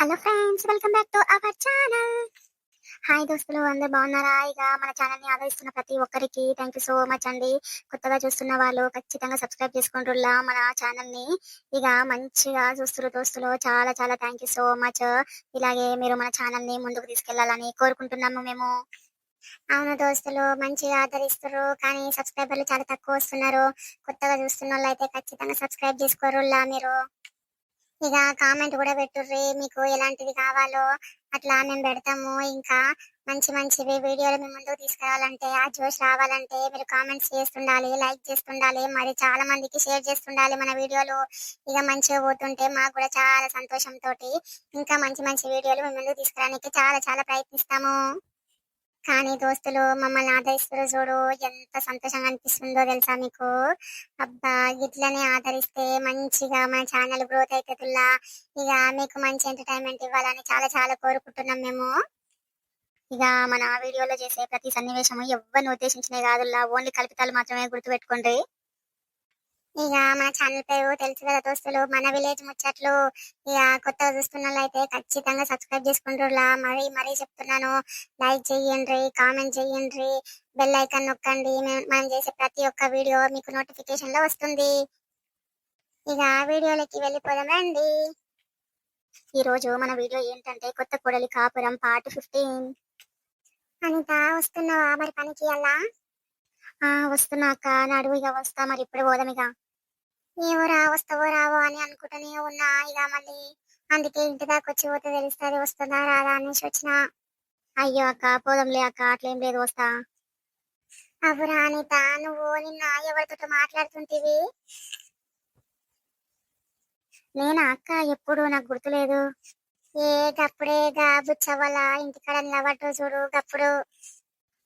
Hello friends welcome back to our channel hi దోస్తులు అందరు బాగున్నారా? ఇక మన ఛానల్ని ఆదరిస్తున్న ప్రతి ఒక్కరికి థ్యాంక్ యూ సో మచ్ అండి. కొత్తగా చూస్తున్న వాళ్ళు ఖచ్చితంగా సబ్స్క్రైబ్ చేసుకుంటుల్లా మన ఛానల్ని ఇక మంచిగా చూస్తున్నారు దోస్తులు చాలా చాలా థ్యాంక్ యూ సో మచ్ ఇలాగే మీరు మన ఛానల్ని ముందుకు తీసుకెళ్ళాలని కోరుకుంటున్నాము మేము. అవును దోస్తులు మంచిగా ఆదరిస్తారు కానీ సబ్స్క్రైబర్లు చాలా తక్కువ వస్తున్నారు. కొత్తగా చూస్తున్న వాళ్ళు అయితే ఖచ్చితంగా సబ్స్క్రైబ్ చేసుకోరులా మీరు. ఇక కామెంట్ కూడా పెట్టుర్రి మీకు ఎలాంటిది కావాలో అట్లా మేము పెడతాము. ఇంకా మంచి మంచివి వీడియోలు మీ ముందుకు తీసుకురావాలంటే ఆ జోష్ రావాలంటే మీరు కామెంట్స్ చేస్తుండాలి లైక్ చేస్తుండాలి మరి చాలా మందికి షేర్ చేస్తుండాలి మన వీడియోలు. ఇక మంచిగా పోతుంటే మాకు కూడా చాలా సంతోషంతో ఇంకా మంచి మంచి వీడియోలు మీ ముందుకు తీసుకురానికి చాలా చాలా ప్రయత్నిస్తాము. కానీ దోస్తులు మమ్మల్ని ఆదరిస్తారు చూడు. ఎంత సంతోషంగా అనిపిస్తుందో తెలుసా మీకు? అబ్బా ఇట్లనే ఆదరిస్తే మంచిగా మన ఛానల్ గ్రోత్ అవుతుందిలా ఇక మీకు మంచి ఎంటర్టైన్మెంట్ ఇవ్వాలని చాలా చాలా కోరుకుంటున్నాం మేము. ఇక మన వీడియోలో చేసే ప్రతి సన్నివేశము ఎవరిని ఉద్దేశించినవి కాదులా ఓన్లీ కల్పితాలు మాత్రమే గుర్తుపెట్టుకోండి. ఇక మన ఛానల్ పేరు తెలుసు కదా దోస్తులు మన విలేజ్ ముచ్చట్లు. ఇక కొత్తగా చూస్తున్న అయితే ఖచ్చితంగా సబ్స్క్రైబ్ చేసుకుంటున్నా మరి మరీ చెప్తున్నాను లైక్ చేయండి కామెంట్ చేయండి బెల్ ఐకాన్ నొక్కండి. మనం చేసే ప్రతి ఒక్క వీడియో మీకు నోటిఫికేషన్లో వస్తుంది ఇక వీడియోలకి వెళ్ళిపోదాం రండి. ఈ రోజు మన వీడియో ఏంటంటే కొత్త కొడలి కాపురం పార్ట్ ఫిఫ్టీన్. అనిత వస్తున్నావా? మరి పనికి అలా? ఆ వస్తున్నా అక్క. నడువు ఇక వస్తా మరి ఇప్పుడు పోదాం ఇక ఏవో రా వస్తావో రావో అని అనుకుంటూనే ఉన్నా ఇక మళ్ళీ. అందుకే ఇంటి దాకా వచ్చి పోతే తెలుస్తుంది వస్తుందా రాదా అనేసి వచ్చిన. అయ్యో అక్క పోదాంలే అక్క అట్లేం లేదు వస్తా. అవురా అనిత నువ్వు నిన్న ఎవరితో మాట్లాడుతుంటివి? నేనా అక్క? ఎప్పుడు? నాకు గుర్తులేదు. ఏ గప్పుడే గా బుచ్చవల ఇంటికాడ నిలబట్టు చూడు గప్పుడు.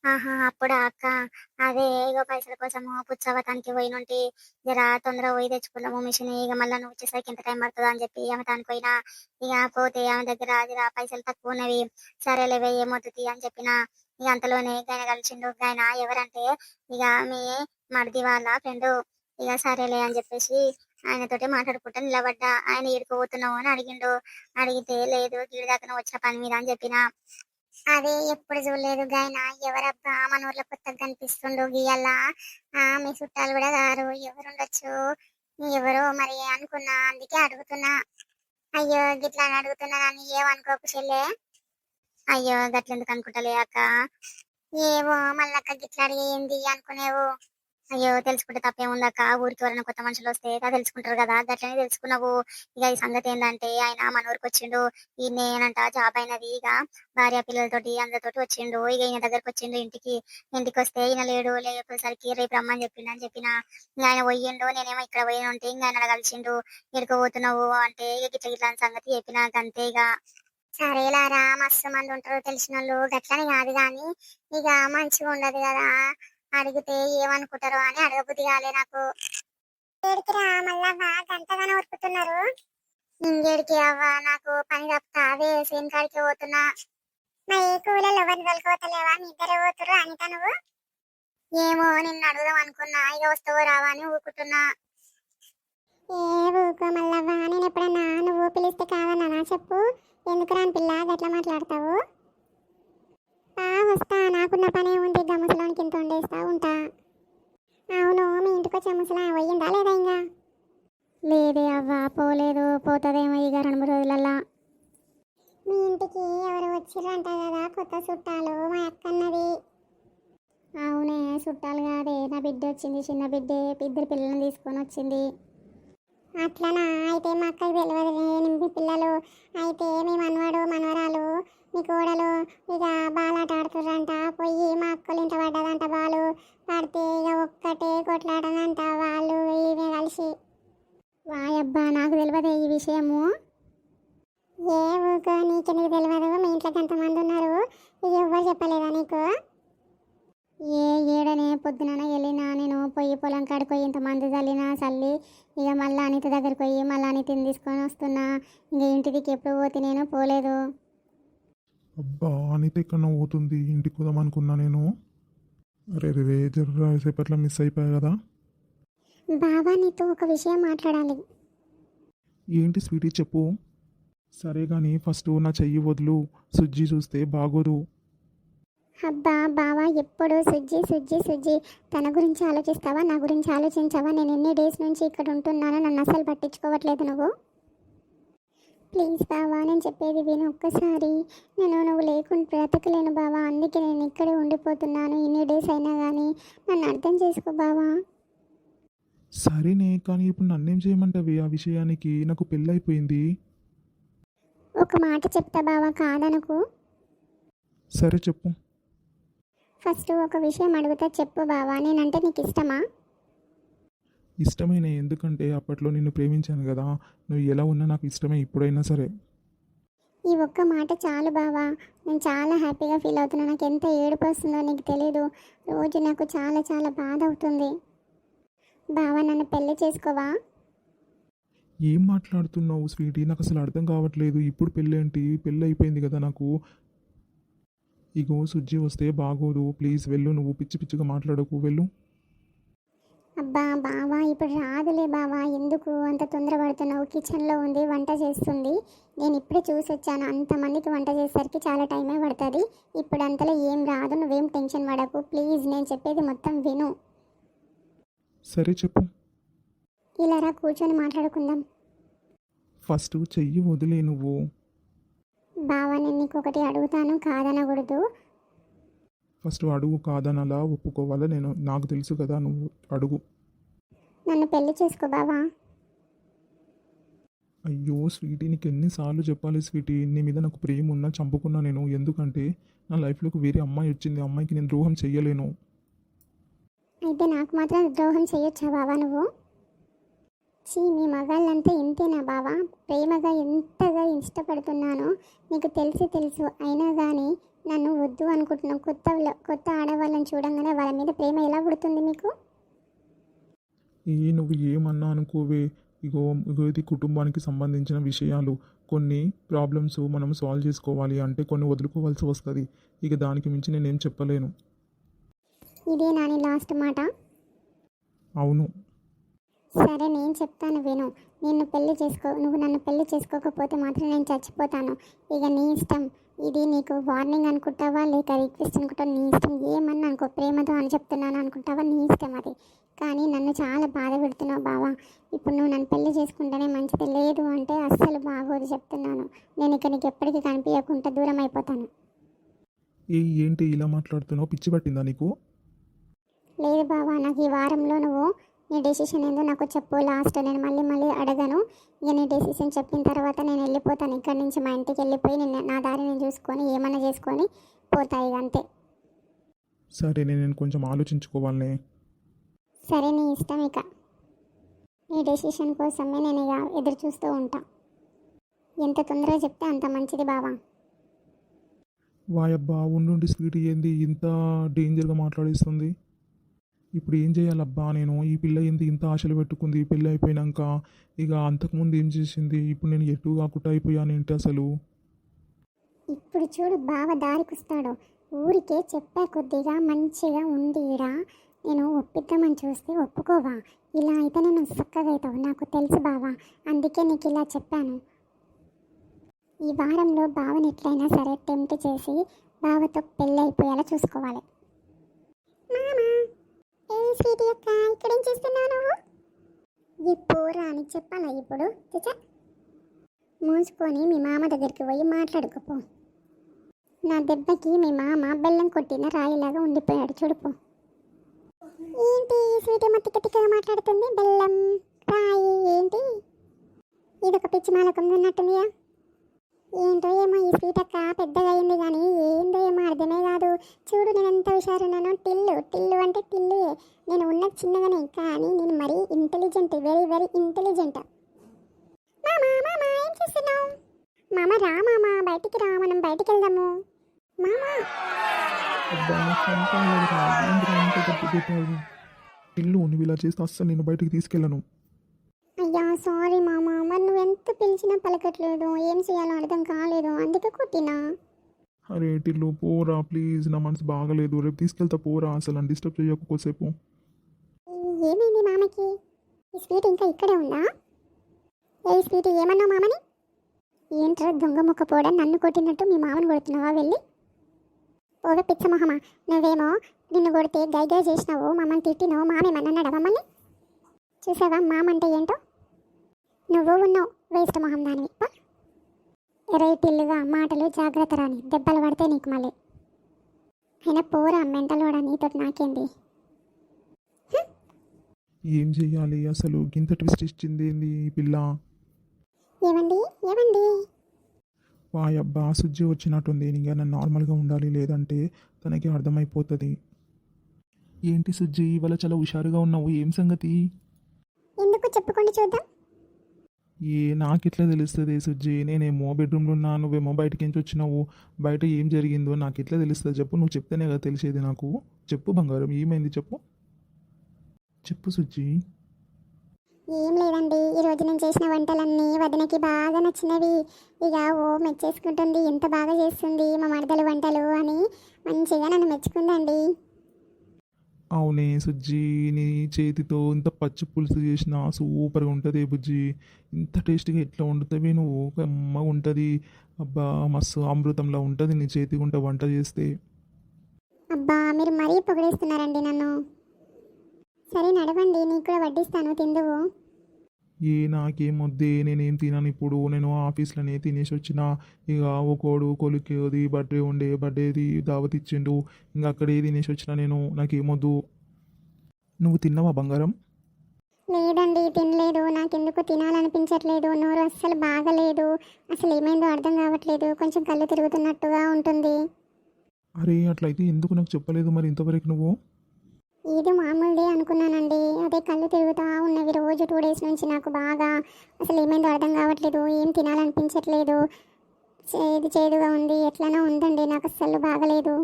ఆహా అప్పుడా అక్క? అదే ఇగో పైసల కోసము పుచ్చవతానికి పోయినుంటి. జరా తొందరగా పోయి తెచ్చుకున్నాము మిషన్. ఇక మళ్ళీ నువ్వు వచ్చేసరికి ఎంత టైం పడుతుంది అని చెప్పి ఆమె దానికి పోయినా. ఇక పోతే ఆమె దగ్గర జరా పైసలు తక్కువ ఉన్నవి. సరేలేవే ఏమవుతుంది అని చెప్పిన. ఇక అంతలోనే ఆయన కలిసిండు. ఆయన ఎవరంటే ఇక మీ మడిది వాళ్ళ ఫ్రెండ్. ఇక సరేలే అని చెప్పేసి ఆయనతోటి మాట్లాడుకుంటా నిలబడ్డా. ఆయన ఏడుకోబోతున్నావు అని అడిగిండు. అడిగితే లేదు గీడి దాకా వచ్చిన పని మీద అని చెప్పిన. అదే ఎప్పుడు చూడలేదు గాయన. ఎవరబ్బా మన ఊర్లో కొత్తగా కనిపిస్తుండో గీయాల ఆ మీ చుట్టాలు కూడా గారు. ఎవరుండొచ్చు? ఎవరో మరి అనుకున్నా అందుకే అడుగుతున్నా. అయ్యో గిట్లా అని అడుగుతున్నా అని ఏమనుకోకు చెల్లే? అయ్యో గట్లెందుకు అనుకుంటలే అక్క? ఏవో మళ్ళక్క గిట్లా అడిగేంది అనుకునేవు. అయ్యో తెలుసుకుంటే తప్పేముందక్క ఊరికి ఎవరైనా కొత్త మనుషులు వస్తే తెలుసుకుంటారు కదా? గట్లనే తెలుసుకున్నావు. ఇక ఈ సంగతి ఏంటంటే ఆయన మన ఊరికి వచ్చిండు. ఈ నేనంట జాబ్ అయినది. ఇక భార్య పిల్లలతోటి అందరితోటి వచ్చిండు. ఇక ఈయన దగ్గరకు వచ్చిండు ఇంటికి. ఇంటికి వస్తే ఈయన లేడు. లేకపోయేసరికి రేపు రమ్మని చెప్పిండు అని చెప్పిన. ఇంకా ఆయన పోయిండు. నేనేమో ఇక్కడ పోయిన ఉంటే ఇంకా ఆయన కలిసిండు. ఎడుకోబోతున్నావు అంటే ఇక గిట్ల గిట్ల సంగతి చెప్పిన అంతే ఇక. సరేలారా మస్తు మంది ఉంటారు. తెలిసిన వాళ్ళు గట్లని కాదు కానీ ఇక మంచిగా ఉండదు కదా. అడిగితే ఏమనుకుంటారో అని అడగబుద్ధి కాలే నాకు. ఏడికిరా మళ్ళా అంతగానే ఉరుకుతున్నారు. ఇంకేడికి అవ్వ నాకు పని తప్ప సేమ్ కాడికి పోతున్నా. మా ఏ కూలలో ఎవరిని తొలకపోతలేవా మీ ఇద్దరే పోతురు అనిత నువ్వు? ఏమో నిన్ను అడుగుదాం అనుకున్నా ఇక వస్తావో రావా అని ఊరుకుంటున్నా. ఏ ఊకో మల్లవ్వ నేను ఎప్పుడన్నా నువ్వు పిలిస్తే కాదన్నా చెప్పు? ఎందుకు రాని పిల్ల గట్లా మాట్లాడతావు? వస్తా నాకున్న పనే ఉంది గమ్మసలోనికి ఇంత వండేస్తా ఉంటా. అవును మీ ఇంటికి వచ్చే ముసలా పోయిందా లేదా ఇంకా? లేదే అవ్వ పోలేదు పోతుందేమో ఇక రెండు మూడు రోజులల్లా. మీ ఇంటికి ఎవరు వచ్చిర్రంట కదా కొత్త చుట్టాలు మా అక్కన్నది. అవునే చుట్టాలు కాదే నా బిడ్డ వచ్చింది చిన్న బిడ్డే ఇద్దరు పిల్లల్ని తీసుకొని వచ్చింది. అట్లనా? అయితే మా అక్కకి తెలియదు ఎనిమిది పిల్లలు. అయితే మీ మనవడు మనవరాలు. మీ కోడలు ఇక బాలాట ఆడుతుర్రంట. పోయి మా అక్కలు ఇంట పడ్డదంట బాలు. పడితే ఇక ఒక్కటే కొట్లాడనంట వాళ్ళు ఈమె కలిసి. వాయబ్బా నాకు తెలియదు ఈ విషయము. ఏ ఊకో నీకెందుకు తెలియదు మీ ఇంట్లోకి ఎంతమంది ఉన్నారు? ఇది ఎవ్వరు చెప్పలేదా నీకు? ఏ ఏడనే పొద్దున వెళ్ళినా నేను పొయ్యి పొలం కాడికి పోయి ఇంతమంది చల్లినా చల్లి ఇక మళ్ళీ అనిత దగ్గరికి పోయి మళ్ళీ అనితని తీసుకొని వస్తున్నా. ఇంక ఇంటికి ఎప్పుడు పోతే నేను పోలేదు. అబ్బా అనిత ఎక్కడ పోతుంది ఇంటికి పోదాం అనుకున్నా నేను. అరే రే జర్ర సేపట్లో మిస్ అయిపోయా కదా. బాబా నీతో ఒక విషయం మాట్లాడాలి. ఏంటి స్వీటీ చెప్పు. సరే కానీ ఫస్ట్ నా చెయ్యి వదులు. సుజ్జి చూస్తే బాగోదు. అబ్బా బావా ఎప్పుడు సుజ్జి సుజ్జి సుజ్జి తన గురించి ఆలోచిస్తావా నా గురించి ఆలోచించావా? నేను ఎన్ని డేస్ నుంచి ఇక్కడ ఉంటున్నానో నన్ను అసలు పట్టించుకోవట్లేదు నువ్వు. ప్లీజ్ బావా నేను చెప్పేది విను ఒక్కసారి. నేను నువ్వు లేకుండా బ్రతకలేను బావా. అందుకే నేను ఇక్కడే ఉండిపోతున్నాను. ఇన్ని డేస్ అయినా కానీ నన్ను అర్థం చేసుకో బావా. సరేనే కానీ ఇప్పుడు నన్నేం చేయమంటావి ఆ విషయానికి? నాకు పెళ్ళైపోయింది. ఒక మాట చెప్తా బావా కాదనకు? సరే చెప్పు. ఫస్ట్ ఒక విషయం అడుగుతా చెప్పు బావా. నేనంటే నీకు ఇష్టమా ఇష్టమైన ఎందుకంటే అప్పట్లో నిన్ను ప్రేమించాను కదా. నువ్వు ఎలా ఉన్నా నాకు ఇష్టమే ఇప్పుడైనా సరే. ఈ ఒక్క మాట చాలు బావా. నేను చాలా హ్యాపీగా ఫీల్ అవుతున్నా. నాకు ఎంత ఏడుపు వస్తుందో నీకు తెలియదు రోజు నాకు చాలా చాలా బాధ అవుతుంది. బావా నన్ను పెళ్ళి చేసుకోవా? ఏం మాట్లాడుతున్నావు స్వీటీ? నాకు అసలు అర్థం కావట్లేదు. ఇప్పుడు పెళ్ళేంటి? పెళ్ళి అయిపోయింది కదా నాకు. ఇగో సుజ్జి వస్తే బాగోదు. ప్లీజ్ వెళ్ళు. నువ్వు పిచ్చి పిచ్చిగా మాట్లాడకు. వెళ్ళు. అబ్బా బావా ఇప్పుడు రాదులే బావా ఎందుకు అంత తొందరపడుతున్నావు? కిచెన్లో ఉంది వంట చేస్తుంది. నేను ఇప్పుడే చూసి వచ్చాను అంతమందికి వంట చేసేసరికి చాలా టైమే పడుతుంది. ఇప్పుడు అంతలో ఏం రాదు నువ్వేం టెన్షన్ పడకు. ప్లీజ్ నేను చెప్పేది మొత్తం విను. సరే చెప్పు. ఇలా రా కూర్చొని మాట్లాడుకుందాం. ఫస్ట్ చెయ్యి వదిలే నువ్వు. బావా నేను నీకు ఒకటి అడుగుతాను కాదనకూడదు. ఫస్ట్ అడుగు కాదనలా ఒప్పుకోవాలా? నేను నాకు తెలుసు కదా నువ్వు అడుగు. నన్ను పెళ్ళి చేసుకో బావా. అయ్యో స్వీటీ నీకు ఎన్నిసార్లు చెప్పాలి స్వీటీ? నీ మీద నాకు ప్రేమ ఉన్నా చంపుకున్నా నేను. ఎందుకంటే నా లైఫ్లోకి వేరే అమ్మాయి వచ్చింది. అమ్మాయికి నేను ద్రోహం చెయ్యలేను అయితే నాకు మాత్రం ద్రోహం చేయొచ్చా బావా నువ్వు? చీ మీ మగాళ్ళంతా ఇంతేనా బావా? ప్రేమగా ఎంతగా ఇష్టపడుతున్నానో నీకు తెలిసి తెలుసు. అయినా కానీ నన్ను వద్దు అనుకుంటున్నావు. కొత్త కొత్త ఆడవాళ్ళని చూడంగానే వాళ్ళ మీద ప్రేమ ఎలా పుడుతుంది మీకు? ఏ నువ్వు ఏమన్నా అనుకోవే. ఇగో ఇగో ఇది కుటుంబానికి సంబంధించిన విషయాలు. కొన్ని ప్రాబ్లమ్స్ మనం సాల్వ్ చేసుకోవాలి అంటే కొన్ని వదులుకోవాల్సి వస్తుంది. ఇక దానికి మించి నేనేం చెప్పలేను. ఇదే నాని లాస్ట్ మాట. అవును. సరే నేను చెప్తాను విను. నిన్ను పెళ్ళి చేసుకో నువ్వు నన్ను పెళ్ళి చేసుకోకపోతే మాత్రం నేను చచ్చిపోతాను. ఇక నీ ఇష్టం. ఇది నీకు వార్నింగ్ అనుకుంటావా? లేక రిక్వెస్ట్ అనుకుంటావా? నీ ఇష్టం ఏమన్నా అనుకో ప్రేమతో అని చెప్తున్నాను అనుకుంటావా? నీ ఇష్టం అది. కానీ నన్ను చాలా బాధ పెడుతున్నావు బావా. ఇప్పుడు నువ్వు నన్ను పెళ్ళి చేసుకుంటేనే మంచిది లేదు అంటే అస్సలు బాగోదు చెప్తున్నాను. నేను ఇక నీకు ఎప్పటికీ కనిపించకుండా దూరం అయిపోతాను. ఏ ఏంటి ఇలా మాట్లాడుతున్నావు? పిచ్చి పట్టిందా నీకు? లేదు బావా నాకు ఈ వారంలో నువ్వు నీ డెసిషన్ ఏందో నాకు చెప్పు లాస్ట్ నేను మళ్ళీ మళ్ళీ అడగను. ఇక నీ డెసిషన్ చెప్పిన తర్వాత నేను వెళ్ళిపోతాను. ఇక్కడి నుంచి మా ఇంటికి వెళ్ళిపోయి నేను నా దారి నేను చూసుకొని ఏమన్నా చేసుకొని పోతాయి అంతే. సరే నేను కొంచెం ఆలోచించుకోవాలనే. సరే నీ ఇష్టం ఇక. నీ డెసిషన్ కోసమే నేను ఇక ఎదురు చూస్తూ ఉంటా. ఎంత తొందరగా చెప్తే అంత మంచిది బావా. వాయబ్బా ఉండుండి స్వీట్ ఏంది ఇంత డేంజర్గా మాట్లాడిస్తుంది? ఇప్పుడు ఏం చేయాలబ్బా నేను? ఈ పిల్ల ఏంది ఇంత ఆశలు పెట్టుకుంది? పెళ్ళి అయిపోయినాక ఇక అంతకుముందు ఏం చేసింది? ఇప్పుడు నేను ఎటు కాకుండా అయిపోయానేంటి అసలు? ఇప్పుడు చూడు బావ దారికొస్తాడు. ఊరికే చెప్పా కొద్దిగా మంచిగా ఉంది ఈడ నేను ఒప్పిద్దామని చూస్తే ఒప్పుకోవా? ఇలా అయితే నేను చక్కగా అవుతావు. నాకు తెలుసు బావా. అందుకే నీకు ఇలా చెప్పాను. ఈ వారంలో బావని ఎట్లయినా సరే టెంప్ట్ చేసి బావతో పెళ్ళి అయిపోయేలా చూసుకోవాలి. స్వీటీ యొక్క ఇక్కడేం చేస్తున్నావు నువ్వు? ఈ పోరా అని చెప్పాలా ఇప్పుడు? చచ్చా. మూసుకొని మీ మామ దగ్గరికి పోయి మాట్లాడుకోపో నా దెబ్బకి మీ మామ బెల్లం కొట్టిన రాయిలాగా ఉండిపోయాడు చూడుపో ఏంటి ఈ స్వీట్ ఏమో తిక్క తిక్కగా మాట్లాడుతుంది? బెల్లం రాయి ఏంటి? ఇదొక పిచ్చి మాలకం ఉన్నట్టుందిగా ఏంటో ఏమో ఈ సీతక్క అక్క పెద్దగా అయింది కానీ ఏందో ఏమో అర్థమే కాదు. చూడు నేను ఎంత హుషారున్నాను టిల్లు టిల్లు అంటే టిల్లు నేను ఉన్నది చిన్నగానే కానీ నేను మరీ ఇంటెలిజెంట్ వెరీ వెరీ ఇంటెలిజెంట్ మామా మామా ఏం చేస్తున్నావు? మామ రా మామ బయటికి రా మనం బయటికి వెళ్దాము. మామా. టిల్లు నువ్వు ఇలా చేస్తే అస్సలు నేను బయటికి తీసుకెళ్ళను. అయ్యా సారీ మామ. మరి నువ్వు ఎంత పిలిచినా పలకట్లేదు. ఏం చేయాలో అర్థం కాలేదు. అందుకే కొట్టినా? అరే టిల్లు పోరా ప్లీజ్ నా మనసు బాగలేదు. రేపు తీసుకెళ్తా పోరా. అసలు డిస్టర్బ్ చేయకు కోసేపు ఏమైంది మామకి? ఈ స్వీట్ ఇంకా ఇక్కడే ఉందా? ఏ స్వీట్ ఏమన్నావు మామని? ఏంట్రా దొంగ ముక్క పోడా నన్ను కొట్టినట్టు మీ మామను కొడుతున్నావా వెళ్ళి? ఓవే పిచ్చ మొహమా. నువ్వేమో నిన్ను కొడితే గై గై చేసినావు మమ్మల్ని తిట్టినావు మామేమన్నా అన్నాడా మమ్మల్ని? చూసావా? మామ అంటే ఏంటో? నువ్వు ఉన్నావు వేస్ట్ మొహం దానివి. పా. రేటిల్లుగా మాటలు జాగ్రత్త రాని దెబ్బలు పడితే నీకు మళ్ళీ. అయినా పోరా మెంటల్ వాడా నీతో నాకేంది? ఏం చెయ్యాలి అసలు? గింత ట్విస్ట్ ఇచ్చింది ఏంది ఈ పిల్ల? ఏమండి ఏమండి వాయబ్బా సుజ్జి వచ్చినట్టుంది. ఇంకా నన్ను నార్మల్గా ఉండాలి లేదంటే తనకి అర్థమైపోతుంది. ఏంటి సుజ్జి ఇవాళ చాలా హుషారుగా ఉన్నావు. ఏం సంగతి? ఎందుకు చెప్పుకోండి చూద్దాం. ఏ నాకెట్లా తెలుస్తుంది సుజ్జి? నేనేమో బెడ్రూమ్లో ఉన్నా నువ్వేమో బయటకి నుంచి వచ్చినావు. బయట ఏం జరిగిందో నాకు ఎట్లా తెలుస్తుంది చెప్పు. నువ్వు చెప్తేనే కదా తెలిసేది నాకు. చెప్పు బంగారం ఏమైంది చెప్పు. చెప్పు సుజ్జి. ఏం లేదండి. ఈరోజు నేను చేసిన వంటలన్నీ వదినకి బాగా నచ్చినవి. ఇక ఓ మెచ్చేసుకుంటుంది. ఎంత బాగా చేస్తుంది మా మరదలు వంటలు అని మంచిగా నన్ను మెచ్చుకుందండి. అవునే సుజ్జి నీ చేతితో ఇంత పచ్చి పులుసు చేసిన సూపర్గా ఉంటుంది బుజ్జి. ఇంత టేస్ట్గా ఎట్లా వండుతావి నువ్వు? అమ్మ ఉంటుంది. అబ్బా మస్తు అమృతంలా ఉంటుంది నీ చేతి గుంట వంట చేస్తే. అబ్బా మీరు మరీ పొగిడేస్తున్నారండి నన్ను. సరే నడవండి. నీకు కూడా వడ్డిస్తాను. తిందువు. ఏ నాకేం వద్దే నేనేం తినను ఇప్పుడు? నేను ఆఫీస్లోనే తినేసి వచ్చిన. ఇక ఒకడు కొలికేది బర్త్డే ఉండే బర్త్డేది దావత్ ఇచ్చిండు. ఇంకా అక్కడే తినేసి వచ్చిన నేను. నాకేమొద్దు నువ్వు తిన్నావా బంగారం? లేదండి తినలేదు. నాకెందుకు తినాలనిపించట్లేదు. నోరు అస్సలు బాగలేదు. అసలు ఏమైందో అర్థం కావట్లేదు. కొంచెం కళ్ళు తిరుగుతున్నట్టుగా ఉంటుంది. అరే అట్లయితే ఎందుకు నాకు చెప్పలేదు మరి ఇంతవరకు నువ్వు? ఏదో మామూలుదే అనుకున్నానండి. అదే కళ్ళు తిరుగుతూ ఉన్నవి రోజు టూ డేస్ నుంచి నాకు బాగా అసలు ఏమైందో అర్థం కావట్లేదు. ఏం తినాలనిపించట్లేదు. చేదు చేదుగా ఉంది. ఎట్లనో ఉందండి. నాకు అస్సలు బాగలేదు.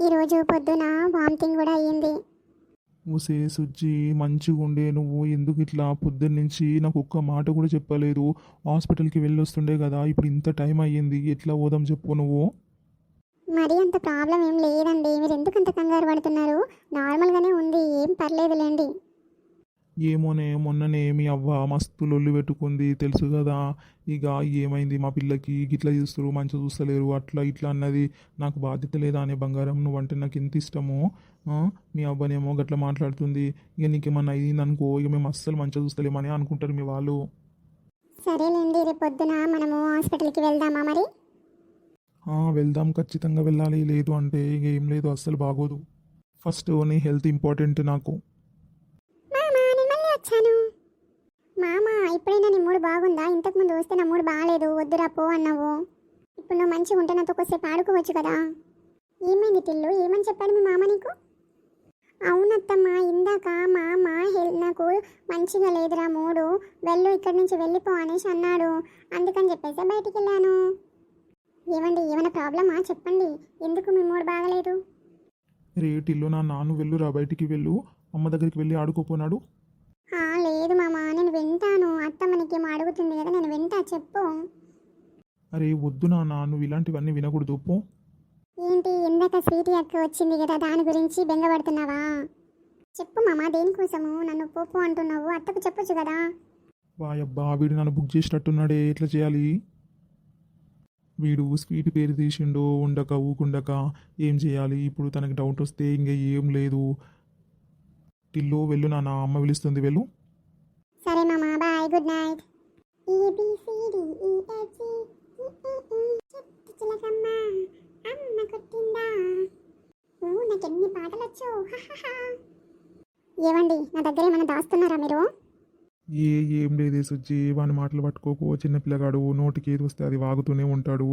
ఈరోజు పొద్దున వామిటింగ్ కూడా అయ్యింది. ఊసే సుజ్జి మంచిగా ఉండే నువ్వు. ఎందుకు ఇట్లా? పొద్దున్న నుంచి నాకు ఒక్క మాట కూడా చెప్పలేదు. హాస్పిటల్కి వెళ్ళొస్తుండే కదా. ఇప్పుడు ఇంత టైం అయ్యింది. ఎట్లా పోదాం చెప్పు నువ్వు? మరీ అంత ప్రాబ్లం ఏం లేదండి. మీరు ఎందుకు అంత కంగారు పడుతున్నారు? నార్మల్గానే ఉంది. ఏం పర్లేదులేండి. ఏమోనే మొన్ననే మీ అవ్వ మస్తు లొల్లి పెట్టుకుంది. తెలుసు కదా. ఇక ఏమైంది? మా పిల్లకి గిట్లా చూస్తారు మంచిగా చూస్తలేరు. అట్లా ఇట్లా అన్నది నాకు బాధ్యత లేదా అనే బంగారం నువ్వంటే నాకు ఎంత ఇష్టమో మీ అవ్వనేమో గట్లా మాట్లాడుతుంది. ఇక నీకేమన్నా అయింది అనుకో ఇక మేము అస్సలు మంచిగా చూస్తలేమని అనుకుంటారు మీ వాళ్ళు. సరేలేండి. రేపు పొద్దున మనము హాస్పిటల్కి వెళ్దామా మరి? వెళ్దాం ఖచ్చితంగా వెళ్ళాలి. లేదు అంటే ఏం లేదు అస్సలు బాగోదు. ఫస్ట్ నీ హెల్త్ ఇంపార్టెంట్ నాకు. మామ నేను మళ్ళీ వచ్చాను. ఇప్పుడైనా నీ మూడు బాగుందా? ఇంతకుముందు వస్తే నా మూడు బాగాలేదు. వద్దురా పో అన్నావు. ఇప్పుడు నువ్వు మంచిగా ఉంటే నాతో కొద్దిసేపు ఆడుకోవచ్చు కదా. ఏమైంది టిల్లు? ఏమని చెప్పాడు మీ మామ నీకు? అవునత్తమ్మ ఇందాక మామ హెల్ నాకు మంచిగా లేదురా మూడు వెళ్ళు ఇక్కడి నుంచి వెళ్ళిపో అనేసి అన్నాడు. అందుకని చెప్పేసి బయటికి వెళ్ళాను. ఏమండి ఏమైనా ప్రాబ్లమా? చెప్పండి. ఎందుకు మీ మూడు బాగలేదు? రేటిల్లు నా నాన్న వెళ్ళు రా బయటికి వెళ్ళు. అమ్మ దగ్గరికి వెళ్ళి ఆడుకోపోనాడు. ఆ, లేదు మామ నేను వింటాను. అత్తమ్మ నీకేమో అడుగుతుంది కదా నేను వింటా చెప్పు. అరే వద్దు నాన్న నువ్వు ఇలాంటివన్నీ వినకూడదు పో. ఏంటి ఇందాక స్వీటీ అక్క వచ్చింది కదా దాని గురించి బెంగపడుతున్నావా? చెప్పు మామ దేనికోసము? నన్ను పోపు అంటున్నావు. అత్తకు చెప్పొచ్చు కదా. వాయబ్బా వీడు నన్ను బుక్ చేసినట్టున్నాడే ఎట్లా చేయాలి? వీడు స్వీట్ పేరు తీసిండు ఉండక ఊకుండక ఏం చేయాలి? ఇప్పుడు తనకి డౌట్ వస్తే ఇంకా ఏం లేదు. టిల్లు వెళ్ళు నాన్న అమ్మ పిలుస్తుంది వెళ్ళు. సరే మామా బాయ్ గుడ్ నైట్. ఓ ఏవండి నా దగ్గర ఏమైనా దాస్తున్నారా మీరు? ఏ ఏం లేదే సుజ్జి వాని మాటలు పట్టుకోకు చిన్న పిల్లగాడు నోటికి ఏది వస్తే అది వాగుతూనే ఉంటాడు.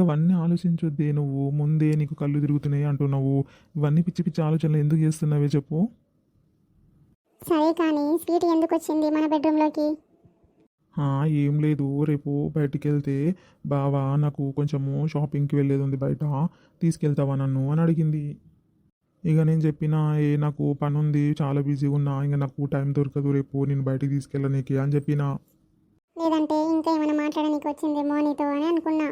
అవన్నీ ఆలోచించొద్దే నువ్వు ముందే నీకు కళ్ళు తిరుగుతున్నాయి అంటున్నావు. ఇవన్నీ పిచ్చి పిచ్చి ఆలోచనలు ఎందుకు చేస్తున్నావే చెప్పు. సరే కానీ స్వీట్ ఎందుకు వచ్చింది మన బెడ్రూమ్లోకి? ఏం లేదు రేపు బయటికి వెళ్తే బావా నాకు కొంచెము షాపింగ్కి వెళ్ళేది ఉంది బయట తీసుకెళ్తావా నన్ను? అని అడిగింది. ఇక నేను చెప్పిన ఏ నాకు పని ఉంది చాలా బిజీగా ఉన్నా ఇంకా నాకు టైం దొరకదు రేపు నేను బయటికి తీసుకెళ్ళనీకి అని చెప్పిన. లేదంటే ఇంకా ఏమైనా మాట్లాడడానికి వచ్చిందేమో నీతో అని అనుకున్నా.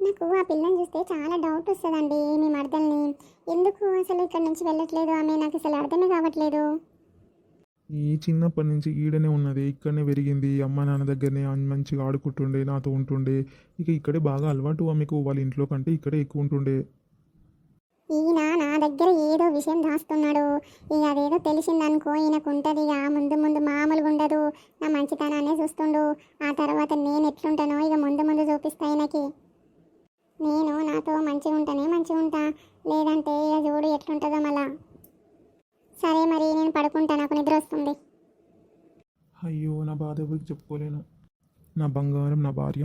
నాకు ఆ పిల్లని చూస్తే చాలా డౌట్ వస్తుందండి మీ మరదల్ని. ఎందుకు అసలు ఇక్కడ నుంచి వెళ్ళట్లేదు? ఆమె నాకు అసలు అర్థమే కావట్లేదు. ఈ చిన్నప్పటి నుంచి ఈడనే ఉన్నది ఇక్కడనే పెరిగింది. అమ్మ నాన్న దగ్గరనే మంచిగా ఆడుకుంటుండే నాతో ఉంటుండే. ఇక ఇక్కడే బాగా అలవాటు ఆమెకు వాళ్ళ ఇంట్లో కంటే ఇక్కడే ఎక్కువ ఉంటుండే. ఈయన నా దగ్గర ఏదో విషయం దాస్తున్నాడు. ఇక అదేదో తెలిసిందనుకో ఈయనకు ఉంటుంది ఇక ముందు ముందు మామూలుగా ఉండదు. నా మంచితనాన్ని చూస్తుండు. ఆ తర్వాత నేను ఎట్లుంటానో ఇక ముందు ముందు చూపిస్తా ఈయనకి. నేను నాతో మంచిగా ఉంటానే మంచిగా ఉంటా. లేదంటే ఇక చూడు ఎట్లుంటుందో మళ్ళా. సరే మరి నేను పడుకుంటా. నాకు నిద్ర వస్తుంది. అయ్యో నా బాధ ఎవరికి చెప్పుకోలేను. నా బంగారం నా భార్య.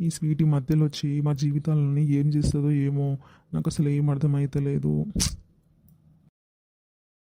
ఈ స్వీట్ ఈ మధ్యలో వచ్చి మా జీవితాలని ఏం చేస్తుందో ఏమో నాకు అసలు ఏం అర్థమైతలేదు.